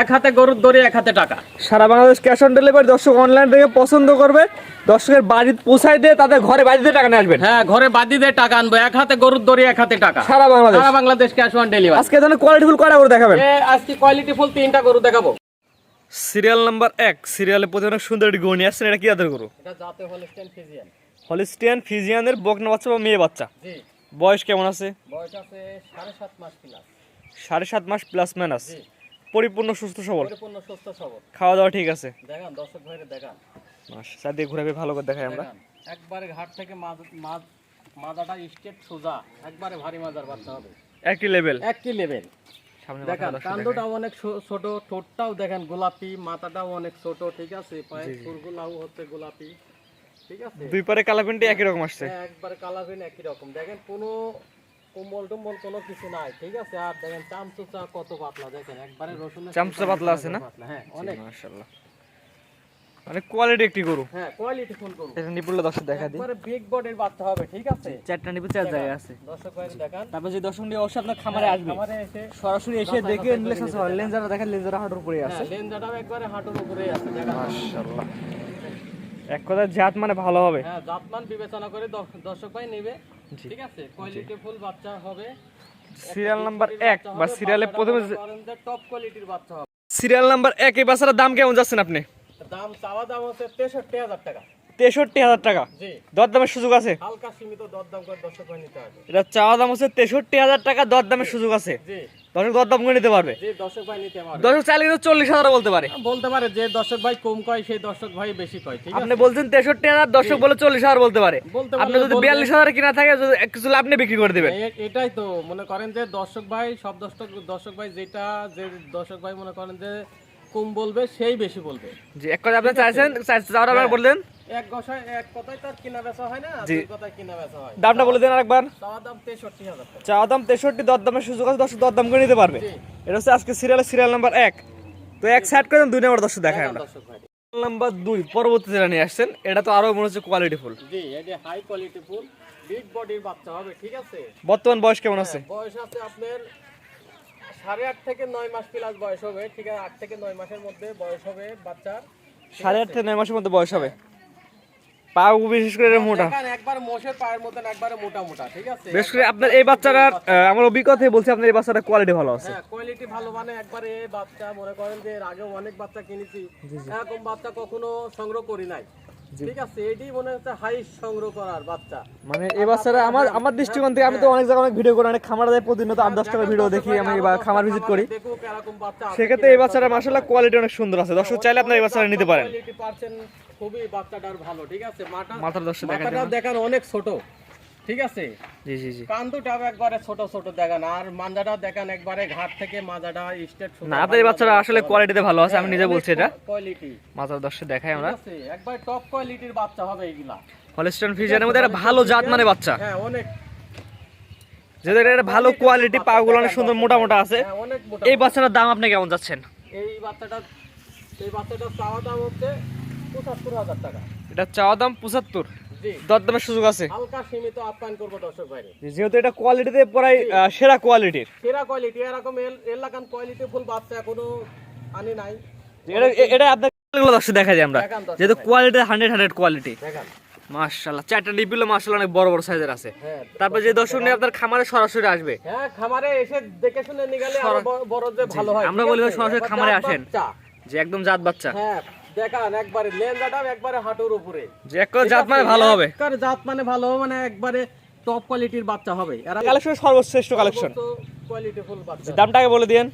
এক হাতে গরুর দড়ি এক হাতে টাকা। সারা বাংলাদেশ ক্যাশ অন ডেলিভারি দর্শক অনলাইন থেকে পছন্দ করবে। দর্শকের বাড়ি পৌঁছায় দিয়ে তাদের ঘরে বাড়িতে টাকা নিয়ে আসবেন। হ্যাঁ ঘরে বাদি দিয়ে টাকা আনব। এক হাতে গরুর দড়ি এক হাতে টাকা। সারা বাংলাদেশ। সারা বাংলাদেশ ক্যাশ অন ডেলিভারি। আজকে ধরনের কোয়ালিটি ফুল কয়টা করে দেখাবেন? আজকে কোয়ালিটি ফুল তিনটা গরু দেখাবো। সিরিয়াল নাম্বার এক। সিরিয়ালে প্রতি অনেক সুন্দর একটি গরু নিয়ে আসছেন। এটা কি আদর গরু? এটা জাতে হলস্টেন ফিজিয়ান হলিস্টিয়ান ফিজিয়ানের বকনা বাচ্চা বা মেয়ে বাচ্চা? জি। বয়স কেমন আছে? বয়স আছে সাড়ে সাত মাস প্লাস সাড়ে সাত মাস প্লাস ম্যানাস জি। পরিপূর্ণ সুস্থ সবল? পরিপূর্ণ সুস্থ সবল। খাওয়া দাওয়া ঠিক আছে? দেখান দর্শক ভাইরে দেখান। চারদিকে ভালো করে দেখাই আমরা। একবারে ঘাট থেকে মাজ- মাজাটা স্টেট সোজা। একবারে ভারী মাজার বাচ্চা হবে। একই লেভেল একটি লেভেল সামনে দেখান অনেক ছোট ঠোঁটটাও দেখেন গোলাপি মাথাটাও অনেক ছোট ঠিক আছে? পায়ের জি। হচ্ছে গোলাপি ঠিক আছে? দুই পারে কালাপিনটি একই রকম আসছে। হ্যাঁ, একবার কালারিন একই রকম। দেখেন কোনো কোমল টুমল কোনো কিছু নাই ঠিক আছে? আর দেখেন চামচুচা কত পাতলা দেখেন একবারে রসুন চামচুচা পাতলা আছে না? হ্যাঁ অনেক। মাশাআল্লাহ। মানে কোয়ালিটি একটি গরু। হ্যাঁ কোয়ালিটি ফুল করুন এটা নিপুণটা দর্শক দেখা দিই। একবারে বিগ বডির বাচ্চা হবে ঠিক আছে? চারটা নিপু চার জায়গায় আছে। দর্শক ভাই দেখান। তারপর যে দর্শক নিয়ে অবশ্যই আপনার খামারে আসবে। আমারে এসে সরাসরি এসে দেখে নিলে করে সব লেন্সারা দেখেন হাঁটুর উপরে আছে। হ্যাঁ লেনজাটাও একবারে হাঁটুর উপরেই আছে দেখান মাশাআল্লাহ। এক কথা জাত মানে ভালো হবে। হ্যাঁ জাতমান বিবেচনা করে দর্শক ভাই নেবে। ঠিক আছে কোয়ালিটি ফুল বাচ্চা হবে। সিরিয়াল নাম্বার এক বা সিরিয়ালে প্রথমে টপ কোয়ালিটির বাচ্চা হবে। সিরিয়াল নাম্বার এক এই বাচ্চার দাম কেমন যাচ্ছেন আপনি? দাম চাওয়া দাম হচ্ছে তেষট্টি হাজার টাকা। তেষট্টি হাজার টাকা? দরদামের দর দামের সুযোগ আছে? হালকা সীমিত দরদাম করে দর্শক নিতে হবে। এটা চাওয়া দাম হচ্ছে তেষট্টি হাজার টাকা দর দামের সুযোগ আছে? দর্শক দর দাম করে নিতে পারবে। দর্শক ভাই নিতে পারবে। দর্শক চাইলে কিন্তু চল্লিশ হাজার বলতে পারে। বলতে পারে যে দর্শক ভাই কম কয় সেই দর্শক ভাই বেশি কয় ঠিক আপনি বলছেন তেষট্টি হাজার দর্শক বলে চল্লিশ হাজার বলতে পারে। আপনি যদি। বিয়াল্লিশ হাজার কিনা থাকে যদি কিছু কিছু আপনি বিক্রি করে দেবেন। এটাই তো মনে করেন যে দর্শক ভাই সব দর্শক দর্শক ভাই যেটা যে দর্শক ভাই মনে করেন যে কম বলবে সেই বেশি বলবে। জি এক কথা আপনি চাইছেন? চাওয়ার আবার বললেন? এক গসায় এক কথায় তার কিনা বেচা হয় না দুই কথায় কিনা বেচা হয়। দামটা বলে দেন আরেকবার। চাওয়া দাম তেষট্টি হাজার টাকা। চাওয়া দাম তেষট্টি দর দামের সুযোগ আছে দর্শক দর দাম করে নিতে পারবে। এটা হচ্ছে আজকে সিরিয়ালের সিরিয়াল নাম্বার এক। তো এক সাইড করেন দুই নম্বর দর্শক দেখায় আমরা। নাম্বার দুই পরবর্তী যেটা নিয়ে আসছেন এটা তো আরও মনে হচ্ছে কোয়ালিটি ফুল জি এটা হাই কোয়ালিটি ফুল বিগ বডির বাচ্চা হবে ঠিক আছে? বর্তমান বয়স কেমন আছে? হ্যাঁ, বয়স আছে আপনার সাড়ে আট থেকে নয় মাস প্লাস বয়স হবে ঠিক আছে? আট থেকে নয় মাসের মধ্যে বয়স হবে বাচ্চার। সাড়ে আট থেকে নয় মাসের মধ্যে বয়স হবে? পা বিশেষ করে মোটা। দেখেন একবার মোষের পায়ের মতন একবারে মোটা মোটা ঠিক আছে? বিশেষ করে আপনার এই আমার অভিজ্ঞতায় বলছি আপনার এই কোয়ালিটি ভালো আছে। হ্যাঁ কোয়ালিটি ভালো মানে একবারে বাচ্চা মনে করেন যে অনেক বাচ্চা কিনেছি। এরকম বাচ্চা কখনো সংগ্রহ করি নাই। ঠিক আছে এটি মনে হচ্ছে হাই সংগ্রহ করার বাচ্চা। মানে এই বাচ্চাটা আমার আমার দৃষ্টিকোণ থেকে আমি তো অনেক জায়গায় অনেক ভিডিও করি অনেক খামার প্রতিনিয়ত আট দশ টাকা ভিডিও দেখি আমি এবার খামার ভিজিট করি। সেক্ষেত্রে এই বাচ্চাটা মাসাল্লাহ কোয়ালিটি অনেক সুন্দর আছে। দর্শক চাইলে আপনার এই বাচ্চাটা নিতে পারেন। খুবই বাচ্চাটার ভালো ঠিক আছে? মাথা মাথার দর্শক দেখা দেখান অনেক ছোট। ঠিক আছে? জি জি জি। কান্দুটাও একবারে ছোট ছোট দেখান আর মাঞ্জাটা দেখান একবারে ঘাট থেকে মাজাটা স্টেট না আপনার এই বাচ্চাটা আসলে কোয়ালিটিতে ভালো আছে আমি নিজে বলছি এটা। কোয়ালিটি মাথার দর্শক দেখাই আমরা। ঠিক আছে একবার টপ কোয়ালিটির বাচ্চা হবে এইগুলা হলিস্টন ফিজারের মধ্যে একটা ভালো জাত মানে বাচ্চা। হ্যাঁ অনেক। যেদের একটা ভালো কোয়ালিটি পাগুলো অনেক সুন্দর মোটা মোটা আছে। হ্যাঁ অনেক মোটা। এই বাচ্চাটার দাম আপনি কেমন যাচ্ছেন? এই বাচ্চাটা এই বাচ্চাটার চাওয়া দাম হচ্ছে পঁচাত্তর হাজার টাকা। এটা চাওয়া দাম পঁচাত্তর। দরদামের সুযোগ আছে। হালকা সীমিত আপ্যায়ন করব দর্শক ভাইরে যেহেতু এটা কোয়ালিটিতে প্রায় সেরা কোয়ালিটির সেরা কোয়ালিটি এরকম এলাকান কোয়ালিটি ফুল বাচ্চা এখনও আনি নাই। এটা এ- এটা আপনার দর্শক দেখা যায় আমরা। যেহেতু কোয়ালিটি হান্ড্রেড হান্ড্রেড কোয়ালিটি মাশাআল্লাহ চারটা ডিপিলো মাশাআল্লাহ অনেক বড় বড় সাইজের আছে। হ্যাঁ তারপর যে দর্শক নিয়ে আপনার খামারে সরাসরি আসবে। হ্যাঁ খামারে এসে দেখে শুনে নিয়ে গেলে বড়- বড় যে ভালো হয়। আমরা বলি সরাসরি খামারে আসেন। যে একদম জাত বাচ্চা। হ্যাঁ দেখান একবারে লেনজাটাও একবারে হাঁটুর উপরে। যে জাত মানে ভালো হবে। কার জাত মানে ভালো হবে মানে একবারে টপ কোয়ালিটির বাচ্চা হবে। এরা কালেকশন সর্বশ্রেষ্ঠ কালেকশন কোয়ালিটি ফুল বাচ্চা। দামটাকে বলে দিন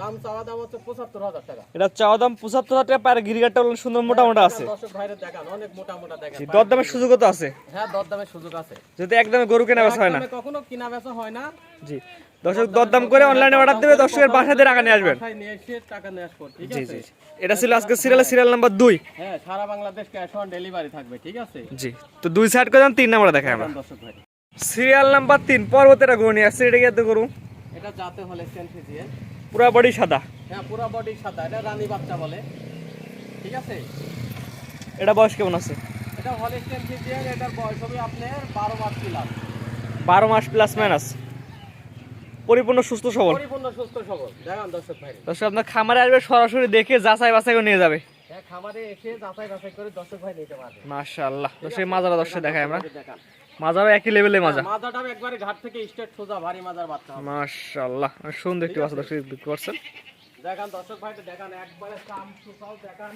দাম চাওয়া দাম হচ্ছে পঁচাত্তর হাজার টাকা। এটা চাওয়া দাম পঁচাত্তর হাজার টাকা পারে গিরিগারটা সুন্দর মোটা মোটা আছে। দর্শক ভাইরে দেখান অনেক মোটা মোটা দেখান। জি, দরদামের সুযোগও তো আছে। হ্যাঁ দরদামের সুযোগ আছে। যদি একদমে গরু কেনা বেচা হয় না। কখনো কিনা বেচা হয় না। জি। দর্শক দরদাম করে অনলাইনে অর্ডার দেবে দর্শকের বাসাতে টাকা নিয়ে আসবেন। বাসায় নিয়ে এসে টাকা নিয়ে আসব ঠিক জি জি এটা ছিল আজকে সিরিয়ালের সিরিয়াল নাম্বার দুই। হ্যাঁ সারা বাংলাদেশ ক্যাশ অন ডেলিভারি থাকবে ঠিক আছে? জি তো দুই সাইড করে তিন নাম্বার দেখাই আমরা। দর্শক ভাই। সিরিয়াল নাম্বার তিন পর্বতের গরু নিয়ে আসছে এটা কি এত গরু? এটা যাতে হলে সেন্ট্রিজিয়ান পুরা বডি সাদা। হ্যাঁ পুরো বডি সাদা। এটা রানী বাচ্চা বলে। ঠিক আছে? এটা বয়স কেমন আছে? এটা হলে সেন্ট্রিজিয়ান এটার বয়স হবে আপনার বারো মাস প্লাস বারো মাস প্লাস মাইনাস পরিপূর্ণ সুস্থ সবল। পরিপূর্ণ সুস্থ সবল। দেখান দর্শক ভাই। দর্শক আপনার খামারে আসবে সরাসরি দেখে যাচাই বাছাই করে নিয়ে যাবে। হ্যাঁ খামারে এসে যাচাই বাছাই করে দর্শক ভাই নিতে পারবে। মাশাআল্লাহ। দর্শক মাজারা দর্শক দেখায় আমরা। দেখান। মাজারও একই লেভেলে মাজা। মাজাটাও একবারে ঘাট থেকে সোজা ভারী মাজার বাচ্চা মাশাআল্লাহ অনেক সুন্দর একটি বাচ্চা দর্শক দেখতে পাচ্ছেন। দেখান দর্শক দেখান একবারে সুসাও দেখান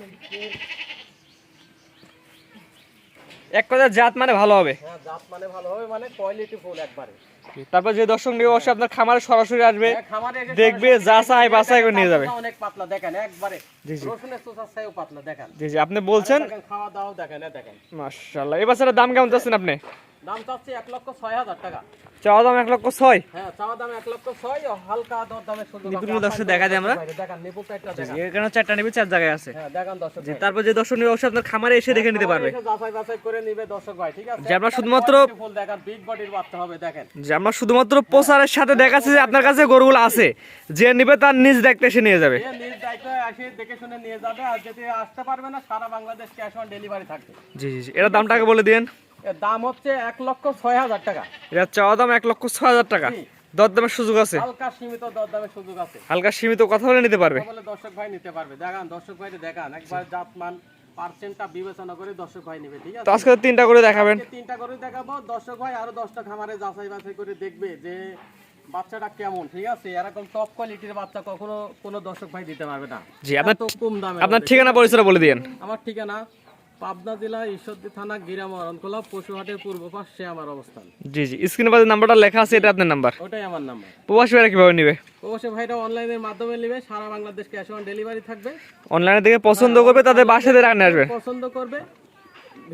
এক কথা জাত মানে ভালো হবে। হ্যাঁ জাত মানে ভালো হবে মানে কোয়ালিটি ফুল একবারে। তারপর যে দর্শক নিয়ে অবশ্যই আপনার খামারে সরাসরি আসবে। হ্যাঁ, দেখবে, যা চাই বাছাই করে নিয়ে যাবে। অনেক পাতলা দেখেন একবারে। জি, জি। রসুনের চাইও পাতলা দেখেন। জি জি আপনি বলছেন? খাওয়া দাওয়া দেখেন দেখেন। মাশাআল্লাহ এই বাচ্চাটার দাম কেমন চাচ্ছেন আপনি? দাম চাচ্ছি এক লক্ষ ছয় হাজার টাকা। চাওয়া দাম এক লক্ষ ছয়? হ্যাঁ চাওয়া দাম এক লক্ষ ছয় হালকা দর দামে। নিপুণগুলো দর্শক দেখা যায় আমরা। দেখান দেখান। এখানে চারটা নিবি চার জায়গায় আছে। হ্যাঁ দেখান দর্শক তারপর যে দর্শক অবশ্যই আপনার খামারে এসে দেখে নিতে পারবে। যাচাই বাছাই করে নিবে দর্শক ভাই ঠিক আছে? যে আমরা শুধুমাত্র- ফুল দেখান বিগ বডির বাচ্চা হবে দেখেন। যে আমরা শুধুমাত্র প্রচারের সাথে দেখাচ্ছি যে আপনার কাছে গরুগুলো আছে। যে নিবে তার নিজ দেখতে এসে নিয়ে যাবে। নিজ দায়িত্বে দেখে শুনে নিয়ে যাবে আর যদি আসতে পারবে না সারা বাংলাদেশ ক্যাশ অন ডেলিভারি থাকবে। জি জি জি। দামটাকে বলে দিন এর দাম হচ্ছে এক লক্ষ ছয় হাজার টাকা। এটা চাওয়া দাম এক লক্ষ ছয় হাজার টাকা। জি। দর দামের সুযোগ আছে? হালকা সীমিত দরদামের সুযোগ আছে। হালকা সীমিত কথা বলে নিতে পারবে? বলে দর্শক ভাই নিতে পারবে। দেখান দর্শক ভাই দেখান। একবার জাতমান পার্সেন্টটা বিবেচনা করে দর্শক ভাই নিবে ঠিক তো আজকে তিনটা করে দেখাবেন। তিনটা করে দেখাবো। দর্শক ভাই আরও দশটা খামারে যাচাই বাছাই করে দেখবে যে বাচ্চাটা কেমন ঠিক আছে? এরকম টপ কোয়ালিটির বাচ্চা কখনো কোনো দর্শক ভাই দিতে পারবে না। জি, আপনার- কম দামে আপনার ঠিকানা পরিচয় বলে দিন আমার ঠিকানা পাবনা জেলা ঈশ্বরদী থানা গিরাম অরণকোলা পশুহাটের পূর্ব পাশে আমার অবস্থান। জি জি। স্ক্রিনে পাশে নাম্বারটা লেখা আছে এটা আপনার নাম্বার। ওটাই আমার নাম্বার। প্রবাসী ভাইরা কীভাবে নিবে? অবশ্যই ভাইটা অনলাইনের মাধ্যমে নেবে সারা বাংলাদেশ ক্যাশ অন ডেলিভারি থাকবে। অনলাইনে দেখে পছন্দ করবে তাদের বাসাতে রাখতে আসবেন পছন্দ করবে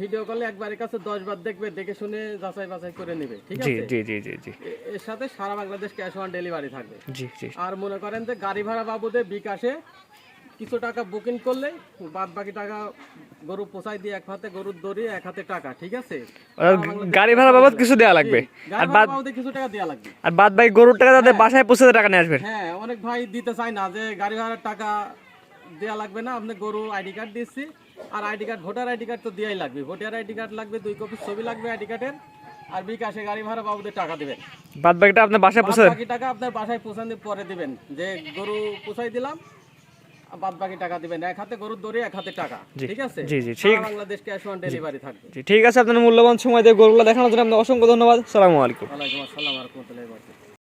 ভিডিও কলে একবারের কাছে দশ বার দেখবে দেখে শুনে যাচাই বাছাই করে নেবে ঠিক আছে? জি জি জি জি। এর সাথে সারা বাংলাদেশ ক্যাশ অন ডেলিভারি থাকবে। জি জি। আর মনে করেন যে গাড়ি ভাড়া বাবদে বিকাশে কিছু টাকা বুকিং করলে বাদ বাকি টাকা গরু পোষাই দিয়ে এক হাতে গরুর দড়ি এক হাতে টাকা ঠিক আছে? আর গাড়ি ভাড়া বাবদ কিছু দেওয়া লাগবে? আর বাদ কিছু টাকা দেওয়া লাগবে। আর বাদ বাকি গরুর টাকা তাদের বাসায় পৌঁছে টাকা নিয়ে আসবেন হ্যাঁ অনেক ভাই দিতে চায় না যে গাড়ি ভাড়ার টাকা দেওয়া লাগবে না আপনি গরু আইডি কার্ড দিচ্ছি আর ID card voter ID card তো দেওয়াই লাগবে। ভোটার আইডি কার্ড লাগবে দুই কপি ছবি লাগবে আইডি কার্ডের আর বিকাশে গাড়ি ভাড়া বাবদে টাকা দিবেন। বাদ বাকিটা আপনার বাসায় পৌঁছে বাকি টাকা আপনার বাসায় পৌঁছানোর পরে দিবেন যে গরু পোষাই দিলাম বাদ বাকি টাকা দিবেন। এক হাতে গরুর দড়ি এক হাতে টাকা। ঠিক আছে? জি, জি, ঠিক। বাংলাদেশ ক্যাশ অন ডেলিভারি থাকবে। জি ঠিক আছে। আপনার মূল্যবান সময় দিয়ে গরুগুলো দেখানোর জন্য অসংখ্য ধন্যবাদ। সালামালাইকুম ওয়ালাইকুম আসসালাম রহমতুল্লাহ